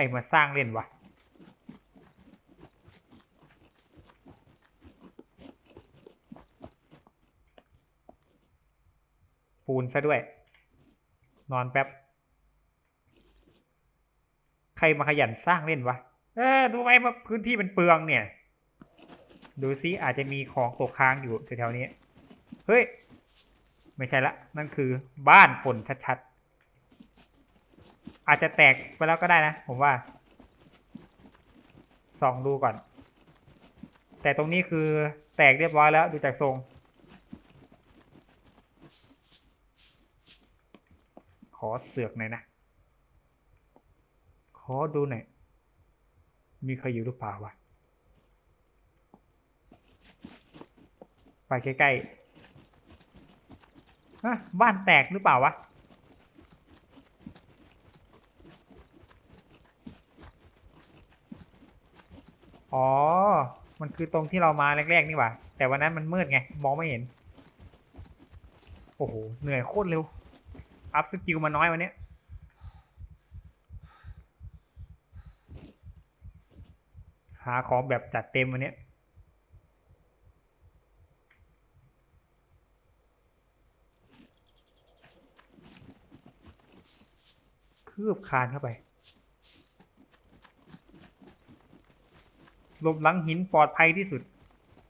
รมาสร้างเล่นวะปูนซะด้วย นอนแป๊บ ใครมาขยันสร้างเล่นวะ เออดูไว้ว่าพื้นที่มันเปลืองเนี่ย ดูซิอาจจะมีของตกค้างอยู่แถวๆนี้ เฮ้ย ไม่ใช่ละ นั่นคือบ้านคนชัดๆ อาจจะแตกไปแล้วก็ได้นะ ผมว่าส่องดูก่อน แต่ตรงนี้คือแตกเรียบร้อยแล้วดูจากทรง ขอเสือกหน่อยนะ ขอดูหน่อย มีใครอยู่หรือเปล่าวะ ไปใกล้ๆบ้านแตกหรือเปล่าวะ อ๋อ มันคือตรงที่เรามาแรกๆนี่หว่า แต่วันนั้นมันมืดไง มองไม่เห็น โอ้โห เหนื่อยโคตรเร็ว อัพสกิลมาน้อยวันนี้หาของแบบจัดเต็มวันนี้คืบคานเข้าไป ลบหลังหินปลอดภัยที่สุด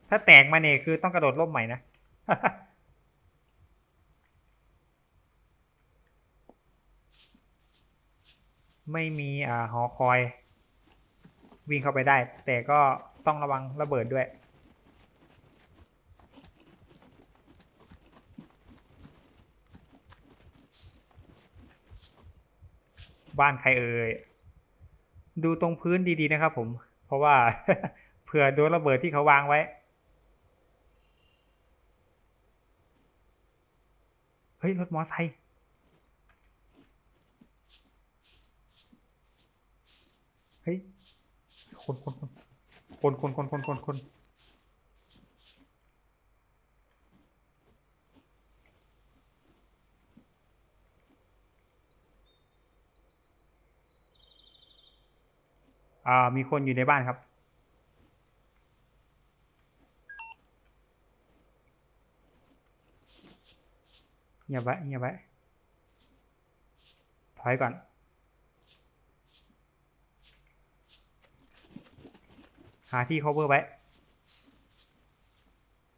ถ้าแตกมาเนี่ยคือต้องกระโดดร่มใหม่นะไม่มีอ่าหอคอย วิ่งเข้าไปได้ แต่ก็ต้องระวังระเบิดด้วย บ้านใครเอ่ยดูตรงพื้นดีๆนะครับผม ราะว่าเผื่อโดนระเบิดที่เขาวางไว้ เฮ้ย รถมอไซค์เฮ้ย คนคนคนคนคนคนคนคน อ่ามีคนอยู่ในบ้านครับ เงียบไว้เงียบไว้ถอยก่อนหาที่ cover ไว้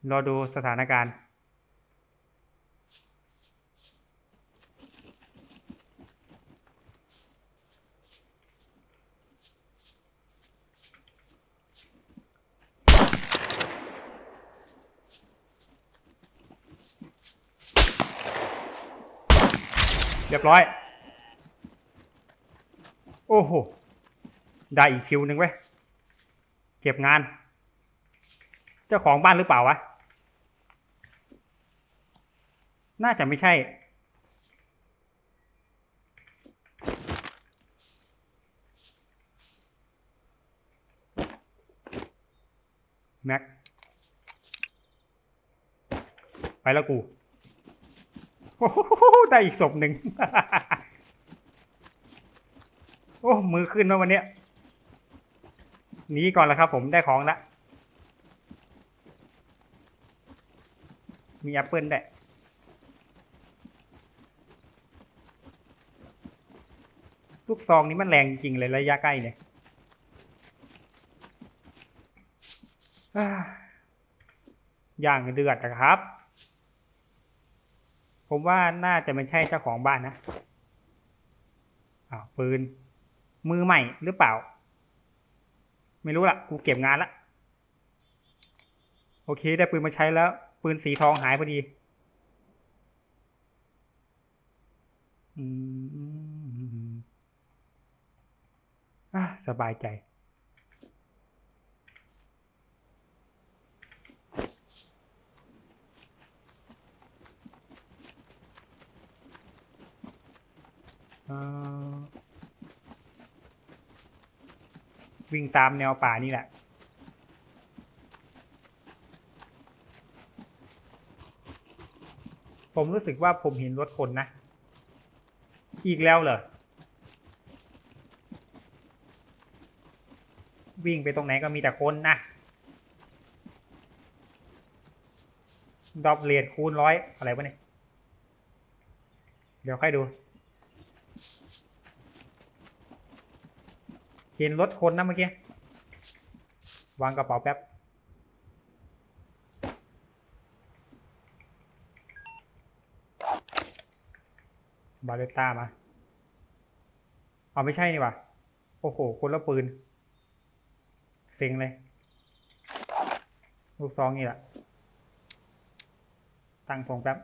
รอดูสถานการณ์ ยบร้อย โอ้โห ได้อีกคิวหนึ่งเว้ย เก็บงาน เจ้าของบ้านหรือเปล่าวะ น่าจะไม่ใช่ แม็ก ไปแล้วกู โอ้โหได้อีกศพหนึ่ง โอ้ มือขึ้นมาวันเนี้ยหนีก่อนแล้วครับ ผมได้ของละ มีแอปเปิลได้ลูกซองนี้มันแรงจริงเลยระยะใกล้เนี่ยอย่างเดือดนะครับ ผมว่าน่าจะไม่ใช่เจ้าของบ้านนะอ้าวปืน มือใหม่หรือเปล่า ไม่รู้ละกูเก็บงานละโอเค ได้ปืนมาใช้แล้ว ปืนสีทองหายพอดีอืมอะสบายใจ วิ่งตามแนวป่านี่แหละ ผมรู้สึกว่าผมเห็นรถคนนะ อีกแล้วเหรอ วิ่งไปตรงไหนก็มีแต่คนนะดอบเรียนคูณร้อยอะไรวะเนี่ย เดี๋ยวค่อยดู เห็นรถคนนะเมื่อกี้ วางกระเป๋าแป๊บ บาเลต้ามา เอาไม่ใช่นี่ว่าโอ้โห คนละปืน เซ็งเลย ลูกซองนี่แหละ ตั้งทงแป๊บ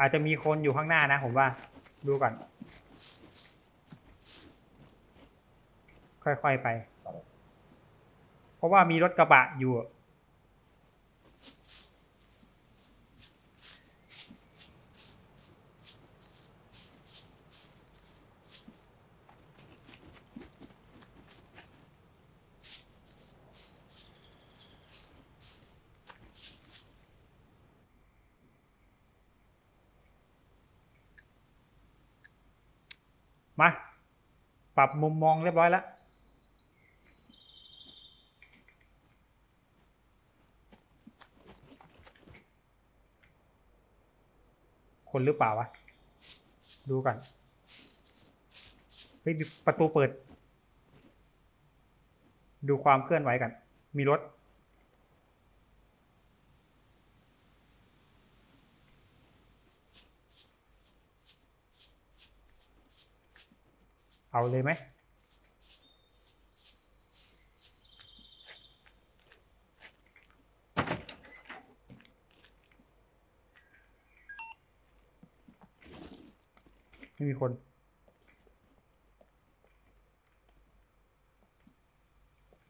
อาจจะมีคนอยู่ข้างหน้านะ ผมว่า ดูก่อน ค่อยๆไป เพราะว่ามีรถกระบะอยู่ มา ปรับมุมมองเรียบร้อยแล้วคนหรือเปล่าวะ ดูก่อนเฮ้ยประตูเปิด ดูความเคลื่อนไหวกัน มีรถ เอาเลยไหมไม่มีคน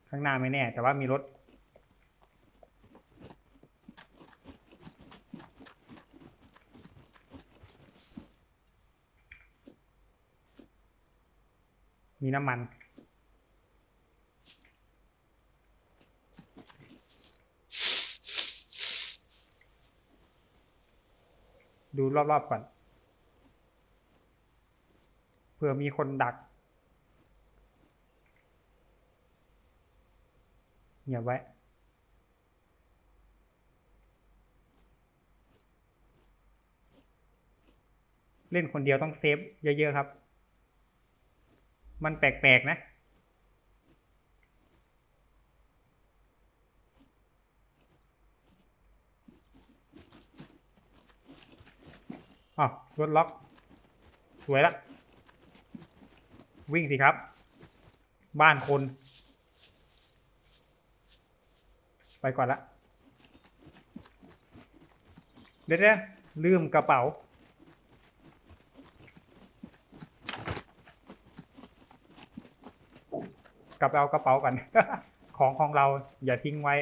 ข้างหน้าไม่แน่ แต่ว่ามีรถ มีน้ำมันดูรอบๆก่อน เผื่อมีคนดักเงียบไว้ เล่นคนเดียวต้องเซฟเยอะ ๆ ครับ มันแปลกๆนะอ้าวรถล็อก สวยละ วิ่งสิครับ บ้านคน ไปก่อนละ เดี๋ยวๆลืมกระเป๋า กลับไปเอากระเป๋ากันของของเราอย่าทิ้งไว้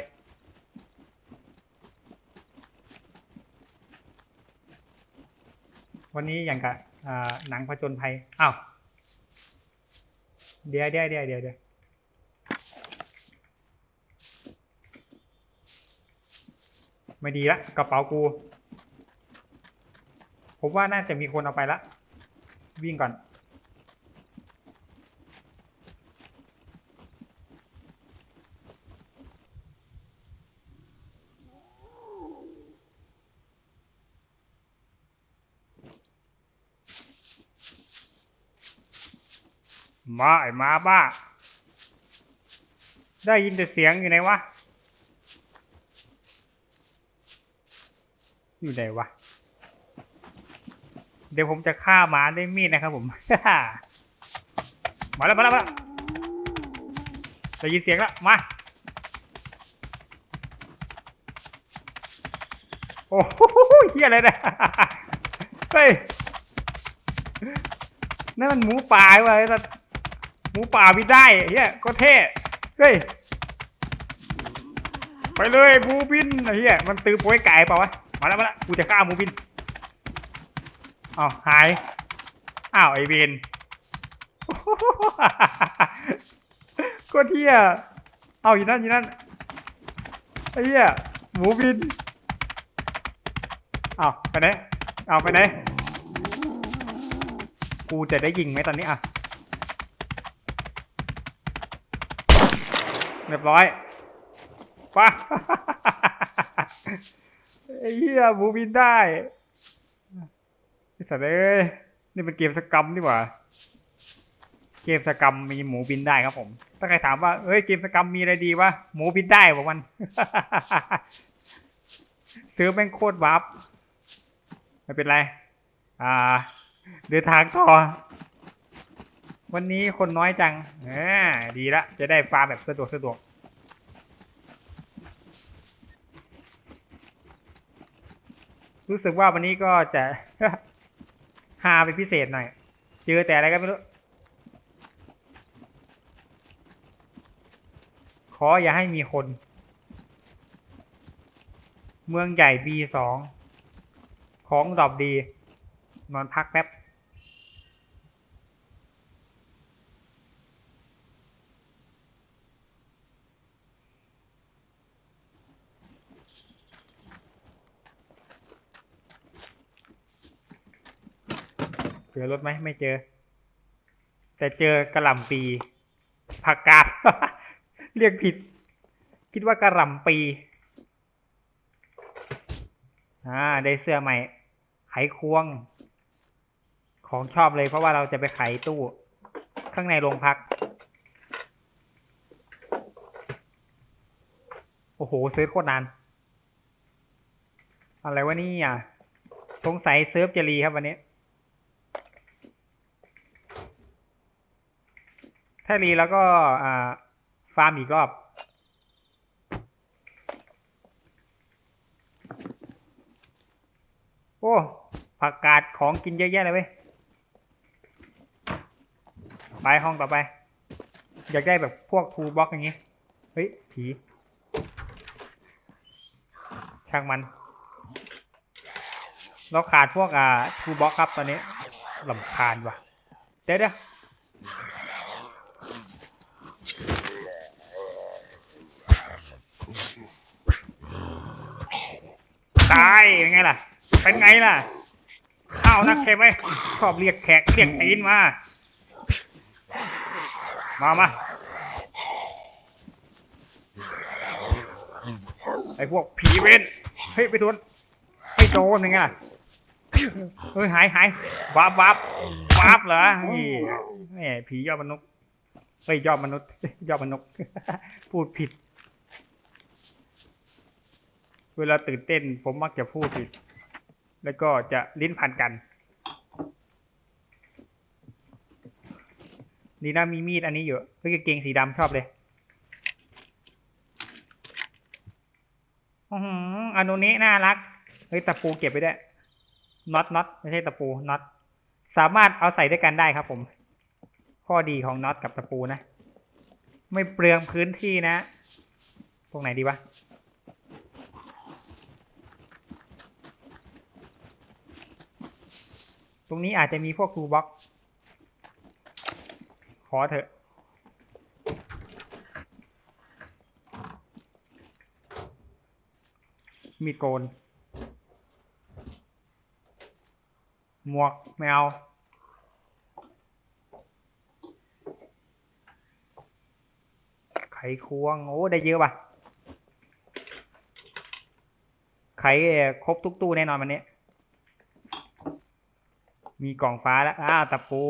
วันนี้อย่างกับหนังผจญภัยอ้าวเดี๋ยวเดี๋ยวเดี๋ยวเดี๋ยวเดี๋ยวไม่ดีละกระเป๋ากู ผมว่าน่าจะมีคนเอาไปละ วิ่งก่อน มาไอ้มาบ้า ได้ยินแต่เสียงอยู่ไหนวะ อยู่ไหนวะ เดี๋ยวผมจะฆ่าหมาด้วยมีดนะครับผม มาแล้วมาแล้วมาแล้วได้ยินเสียงแล้ว มา โอ้โหเฮียอะไรเนี่ยเฮ้ยนั่นมันหมูป่าไอ้สัสห มูป่าบินได้เฮียก็เท่เฮ้ยไปเลยหมูบินไอ้เฮียมันตื้อโป้ยไก่เปล่าวะมาแล้วมาแล้วกูจะฆ่าหมูบินอ้าวหายอ้าวไอเวนก็เที่ยเอาอยู่นั่นอยู่นั่นไอ้เหี้ยหมูบินเอาไปไหนเอาไปไหนกูจะได้ยิงไหมตอนนี้อะ เรียบร้อยป้าไอ้เหี้ยหมูบินได้สัตว์เอ้ยนี่เป็นเกมสกรรมนี่หว่า เกมสกรรมมีหมูบินได้ครับผม ถ้าใครถามว่าเอ้ยเกมสกรรมมีอะไรดีวะหมูบินได้บอกมันซื้อแม่งโคตรวับไม่เป็นไร อ่า เดินทางต่อ วันนี้คนน้อยจังอ่าดีละ จะได้ฟาร์มแบบสะดวกสะดวก รู้สึกว่าวันนี้ก็จะฮาเป็นพิเศษหน่อย เจอแต่อะไรก็ไม่รู้ ขออย่าให้มีคน เมืองใหญ่ B2 ของดอบดี นอนพักแป๊บ จอรถไหมไม่เจอ แต่เจอกระหล่ำปีผักกาด เรียกผิด คิดว่ากระหล่ำปีอ่าได้เสื้อใหม่ ไขควง ของชอบเลยเพราะว่าเราจะไปไขตู้ข้างในโรงพัก โอ้โหซิร์ฟโคตรนาน อะไรวะนี่อะ สงสัยเซิร์ฟจะรีครับวันนี้ ถ้ารีแล้วก็ฟาร์มอีกรอบโอ้ผักกาดของกินเยอะแยะเลยเว้ยไปห้องต่อไป อยากได้แบบพวกทูบ็อกอย่างงี้ เฮ้ย ผี ช่างมัน เราขาดพวกอ่าทูบ็อกครับตอนนี้ลำคาญว่ะ เดี๋ยวเดี๋ยวายยังไงล่ะ เป็นไงล่ะข้าวนักเทไหมชอบเรียกแขกเรียกตีนมา มามาไอพวกผีเว้นเฮ้ยไปโดนไอโจรยังไงล่ะเฮ้ยหายหายวับวับวับเหรอนี่ผียอดมนุษย์เฮ้ยยอดมนุษย์ยอดมนุษย์พูดผิด เวลาตื่นเต้นผมมักจะพูดผิด แล้วก็จะลิ้นพันกันดีนะมีมีดอันนี้อยู่เฮ้ยเกงสีดำชอบเลยอือหืออันนี้น่ารัก เฮ้ยตะปูเก็บไปได้ น็อตน็อตไม่ใช่ตะปูน็อต สามารถเอาใส่ด้วยกันได้ครับผม ข้อดีของน็อตกับตะปูนะ ไม่เปลืองพื้นที่นะ ตรงไหนดีวะ ตรงนี้อาจจะมีพวกทูบ็อกขอเถอะ มีโกน หมวกไม่เอาไขควง โอ้ ได้เยอะป่ะ ไข่ครบทุกตู้แน่นอนวันนี้ มีกล่องฟ้าแล้วอ้าวตะปู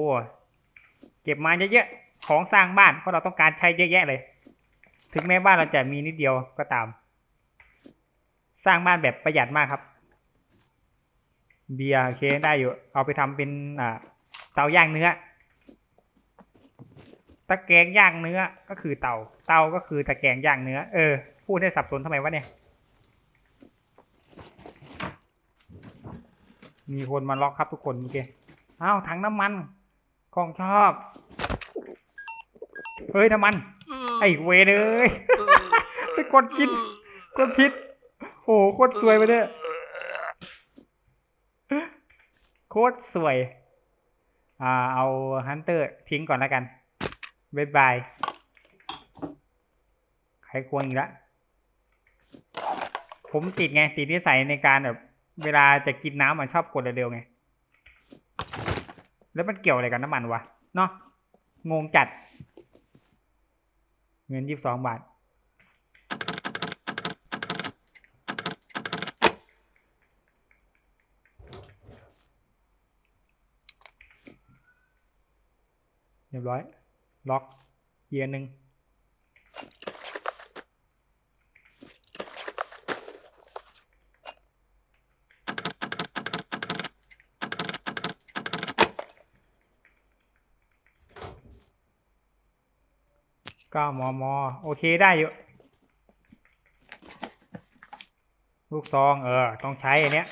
เก็บมาเยอะๆ ของสร้างบ้านเพราะเราต้องการใช้เยอะแยะเลย ถึงแม้บ้านเราจะมีนิดเดียวก็ตาม สร้างบ้านแบบประหยัดมากครับ เบียร์โอเคได้อยู่ เอาไปทำเป็นอ่าเตาย่างเนื้อ ตะแกรงย่างเนื้อก็คือเตา เตาก็คือตะแกรงย่างเนื้อ เออ พูดให้สับสนทำไมวะเนี่ย มีคนมาล็อกครับทุกคนโอเคอ้าวถังน้ำมันของชอบ เฮ้ยน้ำมัน ไอ้เวรเอ้ยไปกดกินกดพิษโอ้โหโคตรสวยไปเนี่ยโคตรสวย อ่า เอาฮันเตอร์ทิ้งก่อนแล้วกันบ๊ายบาย ใครควงอีกละ ผมติดไง ติดนิสัยในการแบบ เวลาจะกินน้ำมันชอบกดเร็วๆไง แล้วมันเกี่ยวอะไรกับน้ำมันวะ เนาะงงจัด เงินยี่สิบสองบาท เรียบร้อย ล็อกเยียร์หนึ่ง ก้ามมโอเคได้อยู่ ลูกซองเออ ต้องใช้อันเนี้ย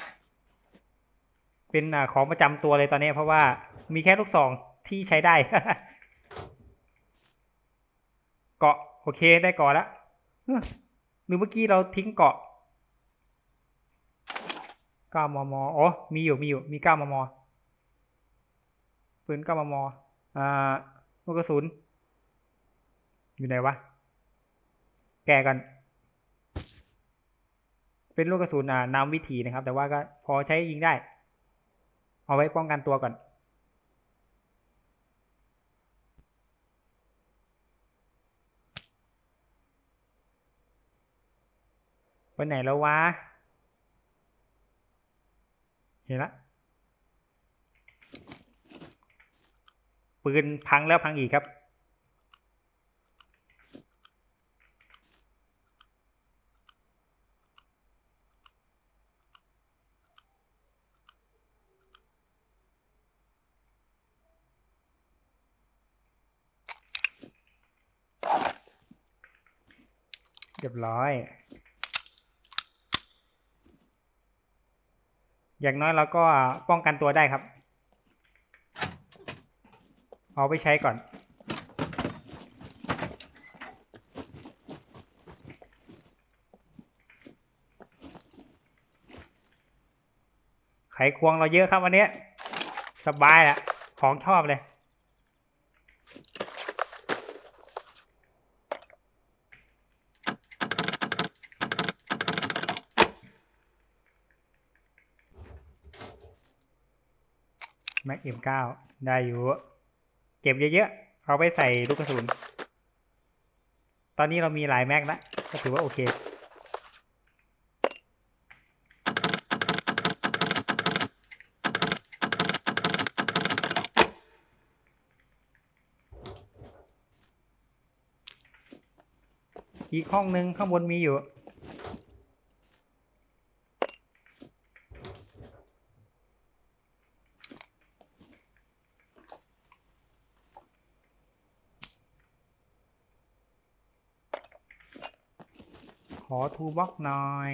เป็นอ่าของประจำตัวเลยตอนนี้ เพราะว่ามีแค่ลูกซองที่ใช้ได้ เกาะโอเคได้เกาะแล้วหรือเมื่อกี้เราทิ้งเกาะก้ามมอ๋อมีอยู่มีอยู่มีก้ามมปืนก้ามมอ่าลูกกระสุน อยู่ไหนวะ แกกัน เป็นลูกกระสุนอ่านำวิถีนะครับ แต่ว่าก็พอใช้ยิงได้ เอาไว้ป้องกันตัวก่อน ไปไหนแล้ววะ เห็นละปืนพังแล้วพังอีกครับ รียบร้อย อย่างน้อยเราก็ป้องกันตัวได้ครับ เอาไปใช้ก่อนไขควงเราเยอะครับวันนี้ สบายอะของชอบเลย แม็กเอ็มเก้าได้อยู่ เก็บเยอะๆ เอาไปใส่ลูกกระสุน ตอนนี้เรามีหลายแม็กแล้วก็ถือว่าโอเคอีกห้องหนึ่งข้างบนมีอยู่ ขอทูบล็อกหน่อย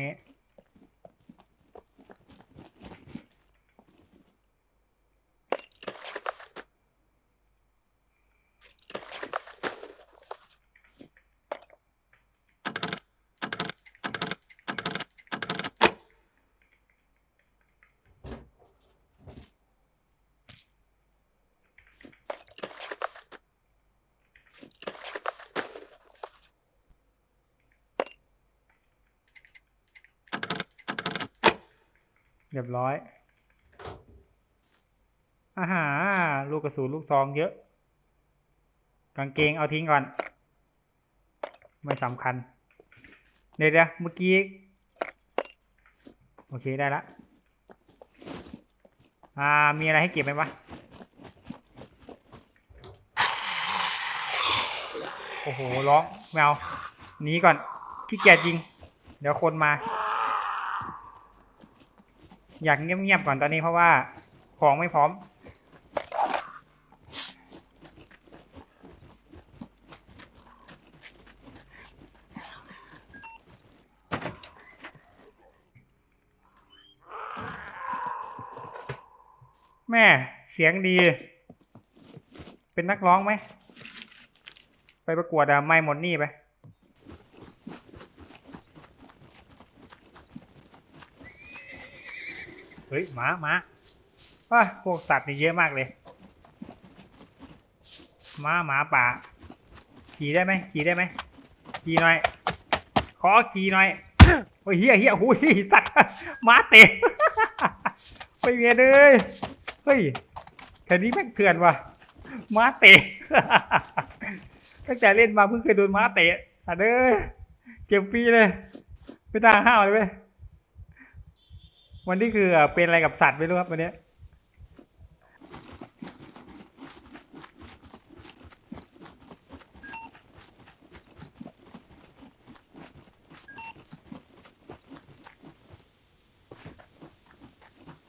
เรียบร้อย อาหาลูกกระสุนลูกซองเยอะ กางเกงเอาทิ้งก่อน ไม่สำคัญเดี๋ยวเดี๋ยวเมื่อกี้ โอเคได้ละ อ่า มีอะไรให้เก็บไหมวะ โอ้โห ร้องแมวหนีก่อนขี้เกียจยิง เดี๋ยวคนมา อยากเงียบๆก่อนตอนนี้เพราะว่าของไม่พร้อม แม่เสียงดี เป็นนักร้องไหม ไปประกวดอะไม่หมดนี่ไป ฮ้ยหมาหมาว้าพวกสัตว์นี่เยอะมากเลยหมาหมาป่า ขี่ได้ไหมขี่ได้ไหมขี่หน่อย ขอขี่หน่อยโอ้ยเฮียเฮียหูยสัตว์หมาเตะไปเวียเลยเฮ้ยแต่นี้แม่งเถื่อนว่ะม้าเตะตั้งแต่เล่นมาเพิ่งเคยโดนม้าเตะสัตว์เอ้ยเจ็บฟรีเลยไม่ตาห้าวเลยเว้ย วันนี้คือเป็นอะไรกับสัตว์ไม่รู้ครับวันนี้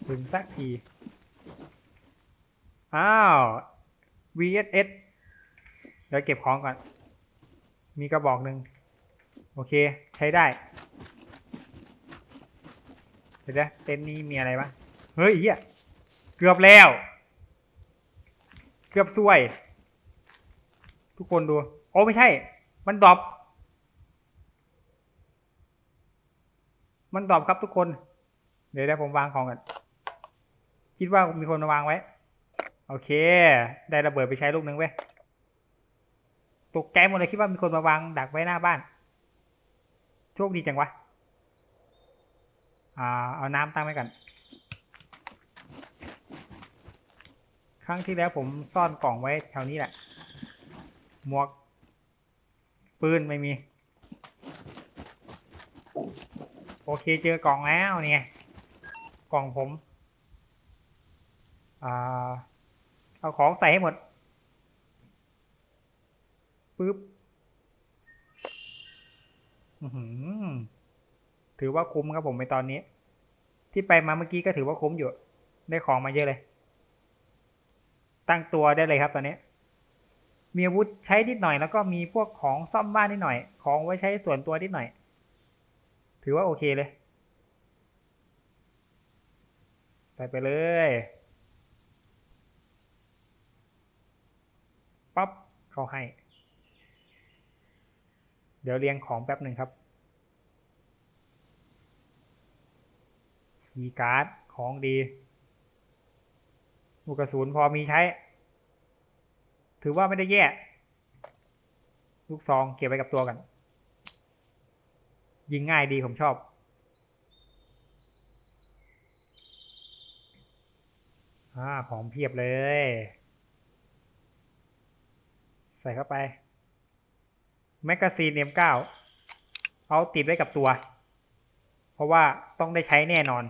ถึงสักที อ้าว VSS เดี๋ยวเก็บของก่อน มีกระบอกหนึ่ง โอเค ใช้ได้ ดี๋ยวนะเต็นท์นี้มีอะไรบ้างเฮ้ยเฮียเกือบแล้ว เกือบซวย ทุกคนดู โอ้ไม่ใช่ มันดรอปมันดรอปครับทุกคน เดี๋ยวได้ผมวางของก่อนคิดว่ามีคนมาวางไว้ โอเค ได้ระเบิดไปใช้ลูกหนึ่งเว้ยตกใจหมดเลยคิดว่ามีคนมาวางดักไว้หน้าบ้าน โชคดีจังวะ อ่าเอาน้ำตั้งไว้ก่อนครั้งที่แล้วผมซ่อนกล่องไว้แถวนี้แหละ หมวก ปืนไม่มี โอเคเจอกล่องแล้วเนี่ยกล่องผมอ่าเอาของใส่ให้หมดปึ๊บถือว่าคุ้มครับผมในตอนนี้ ที่ไปมาเมื่อกี้ก็ถือว่าคุ้มอยู่ ได้ของมาเยอะเลย ตั้งตัวได้เลยครับตอนนี้ มีอาวุธใช้นิดหน่อย แล้วก็มีพวกของซ่อมบ้านนิดหน่อย ของไว้ใช้ส่วนตัวนิดหน่อย ถือว่าโอเคเลย ใส่ไปเลยปั๊บเขาให้ เดี๋ยวเรียงของแป๊บหนึ่งครับ มีการ์ดของดีลูกกระสุนพอมีใช้ ถือว่าไม่ได้แย่ ลูกซองเก็บไว้กับตัวกัน ยิงง่ายดีผมชอบ อ่าของเพียบเลย ใส่เข้าไป แมกกาซีน M9 เอาติดไว้กับตัว เพราะว่าต้องได้ใช้แน่นอน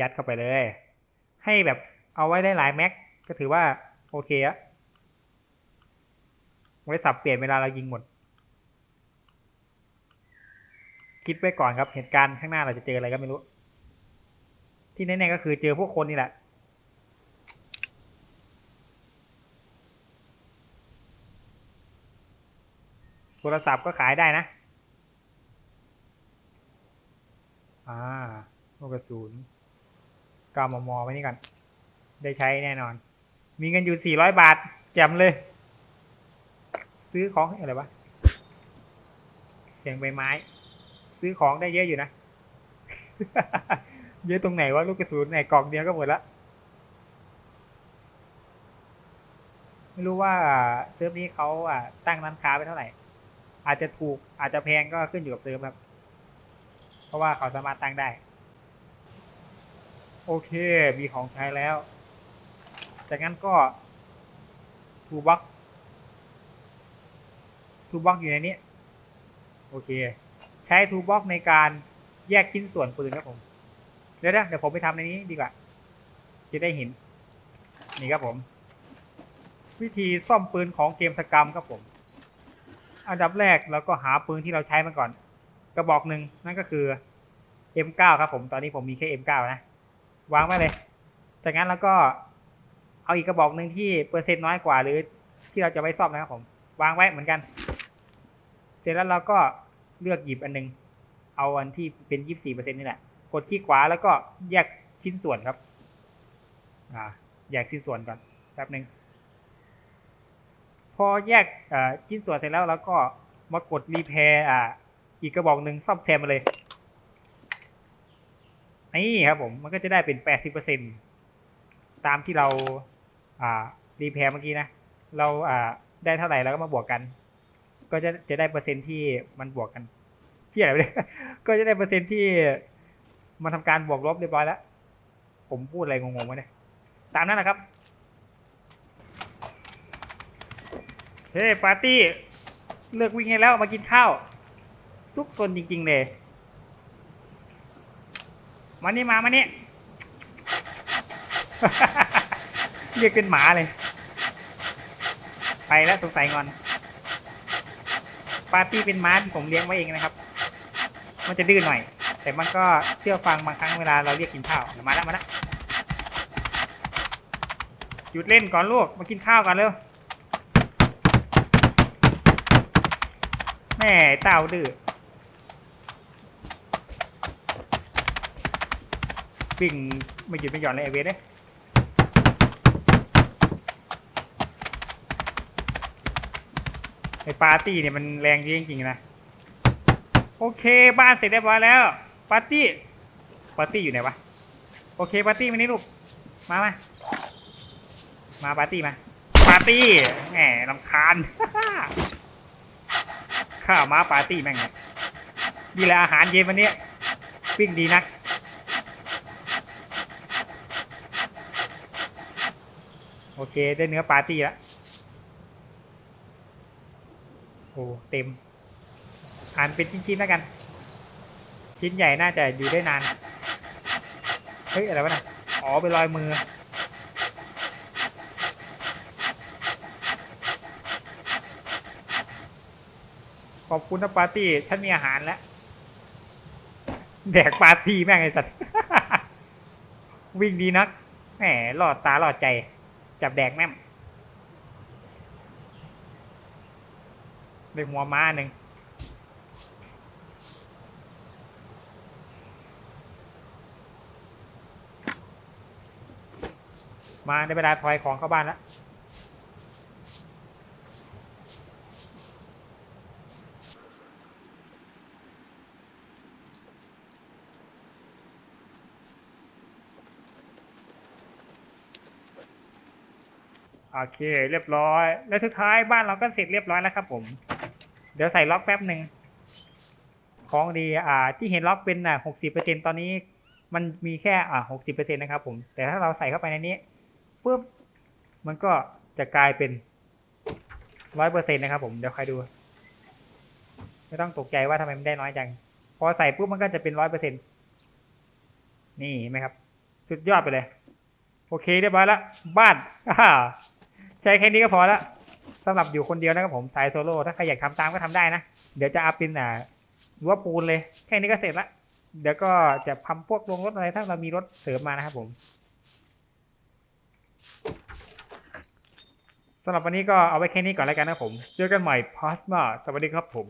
ยัดเข้าไปเลย ให้แบบเอาไว้ได้หลายแม็กก็ถือว่าโอเคอะไว้สับเปลี่ยนเวลาเรายิงหมด คิดไว้ก่อนครับเหตุการณ์ข้างหน้าเราจะเจออะไรก็ไม่รู้ ที่แน่ๆก็คือเจอพวกคนนี่แหละโทรศัพท์ก็ขายได้นะ อ่าลูกกระสุน กามมอไว้นี่ก่อน ได้ใช้แน่นอน มีเงินอยู่สี่ร้อยบาทแจมเลย ซื้อของอะไรวะ เสียงใบไม้ ซื้อของได้เยอะอยู่นะ เยอะตรงไหนวะลูกกระสุนไหนกล่องเดียวก็หมดละ ไม่รู้ว่าเซิร์ฟนี้เขาอะตั้งร้านค้าไปเท่าไหร่ อาจจะถูกอาจจะแพงก็ขึ้นอยู่กับเซิร์ฟครับ เพราะว่าเขาสามารถตั้งได้ โอเค มีของใช้แล้ว จากนั้นก็ทูบ็อกทูบ็อกอยู่ในนี้ โอเค ใช้ทูบ็อกในการแยกชิ้นส่วนปืนครับผม เดี๋ยวนะเดี๋ยวผมไปทำในนี้ดีกว่า จะได้เห็น นี่ครับผม วิธีซ่อมปืนของเกมสกรรมครับผม อันดับแรกเราก็หาปืนที่เราใช้มาก่อน กระบอกหนึ่งนั่นก็คือ M9 ครับผม ตอนนี้ผมมีแค่ M9 นะ วางไว้เลย จากนั้นเราก็เอาอีกกระบอกหนึ่งที่เปอร์เซ็นต์น้อยกว่าหรือที่เราจะไว้ซ่อมนะครับผม วางไว้เหมือนกัน เสร็จแล้วเราก็เลือกหยิบอันหนึง เอาอันที่เป็น24เปอร์เซ็นต์นี่แหละ กดที่ขวาแล้วก็แยกชิ้นส่วนครับ อ่า แยกชิ้นส่วนก่อนแป๊บหนึ่งพอแยกอ่อชิ้นส่วนเสร็จแล้วเราก็มากดรีเพร์อ่า อีกกระบอกหนึ่งซ่อมแซมมาเลย นี่ครับผมมันก็จะได้เป็นแปดสิบเปอร์เซ็นตามที่เราอ่ารีเพร์เมื่อกี้นะ เราอ่าได้เท่าไหร่แล้วก็มาบวกกัน ก็จะจะได้เปอร์เซ็นต์ที่มันบวกกันที่อะไรไม่ได้ก็จะได้เปอร์เซ็นต์ที่มันทำการบวกลบเรียบร้อยแล้ว ผมพูดอะไรงงๆวะเนี่ยตามนั้นแหละครับเฮ้ยปาร์ตี้เลิกวิ่งให้แล้วมากินข้าว ซุกซนจริง ๆ เลย มานี่มามานี่เรียกเป็นหมาเลย ไปแล้วสงสัยงอนปาร์ตี้เป็นม้าที่ผมเลี้ยงไว้เองนะครับ มันจะดื้อหน่อย แต่มันก็เชื่อฟังบางครั้งเวลาเราเรียกกินข้าวเดี๋ยวมาแล้วมาแล้วหยุดเล่นก่อนลูกมากินข้าวกันเร็วแม่เต่าดื้อ วิ่งไม่หยุดไม่หย่อนเลยไอเวสเนี่ยไอปาร์ตี้เนี่ยมันแรงจริงๆนะ โอเคบ้านเสร็จเรียบร้อยแล้ว ปาร์ตี้ ปาร์ตี้อยู่ไหนวะ โอเคปาร์ตี้มานี่ลูก มามามาปาร์ตี้มา ปาร์ตี้ แหมลำคาญข้าม้าปาร์ตี้แม่งเนี่ยนี่แหละอาหารเย็นวันนี้ปิ้งดีนัก โอเคได้เนื้อปาร์ตี้แล้วโอ้เต็ม อ่านเป็นชิ้นๆแล้วกัน ชิ้นใหญ่น่าจะอยู่ได้นาน เฮ้ย อะไรวะนะอ๋อไปนรอยมือ ขอบคุณนะปาร์ตี้ฉันมีอาหารแล้ว แดกปาร์ตี้แม่งไอ้สัตว์ วิ่งดีนัก แหมหลอดตาหลอดใจ จับแดกแม่มได้หัวม้าหนึ่งมาในเวลาถอยของเข้าบ้านแล้ว โอเค เรียบร้อย แล้วสุดท้ายบ้านเราก็เสร็จเรียบร้อยแล้วครับผม เดี๋ยวใส่ล็อกแป๊บหนึ่งของดีอ่าที่เห็นล็อกเป็นอะหกสิบเปอร์เซ็นตอนนี้มันมีแค่อ่าหกสิบเปอร์เซ็นนะครับผมแต่ถ้าเราใส่เข้าไปในนี้ปุ๊บมันก็จะกลายเป็นร้อยเปอร์เซ็นนะครับผมเดี๋ยวใครดู ไม่ต้องตกใจว่าทำไมมันได้น้อยจัง พอใส่ปุ๊บมันก็จะเป็นร้อยเปอร์เซ็นนี่เห็นไหมครับ สุดยอดไปเลย โอเคเรียบร้อยแล้วบ้านอ่า ใช้แค่นี้ก็พอละสำหรับอยู่คนเดียวนะครับผมสายโซโล่ถ้าใครอยากทำตามก็ทำได้นะ เดี๋ยวจะอัพเป็นอ่ารั้วปูนเลย แค่นี้ก็เสร็จละ เดี๋ยวก็จะทำพวกลงรถอะไรถ้าเรามีรถเสริมมานะครับผมสำหรับวันนี้ก็เอาไว้แค่นี้ก่อนแล้วกันนะผม เจอกันใหม่พอสมาสวัสดีครับผม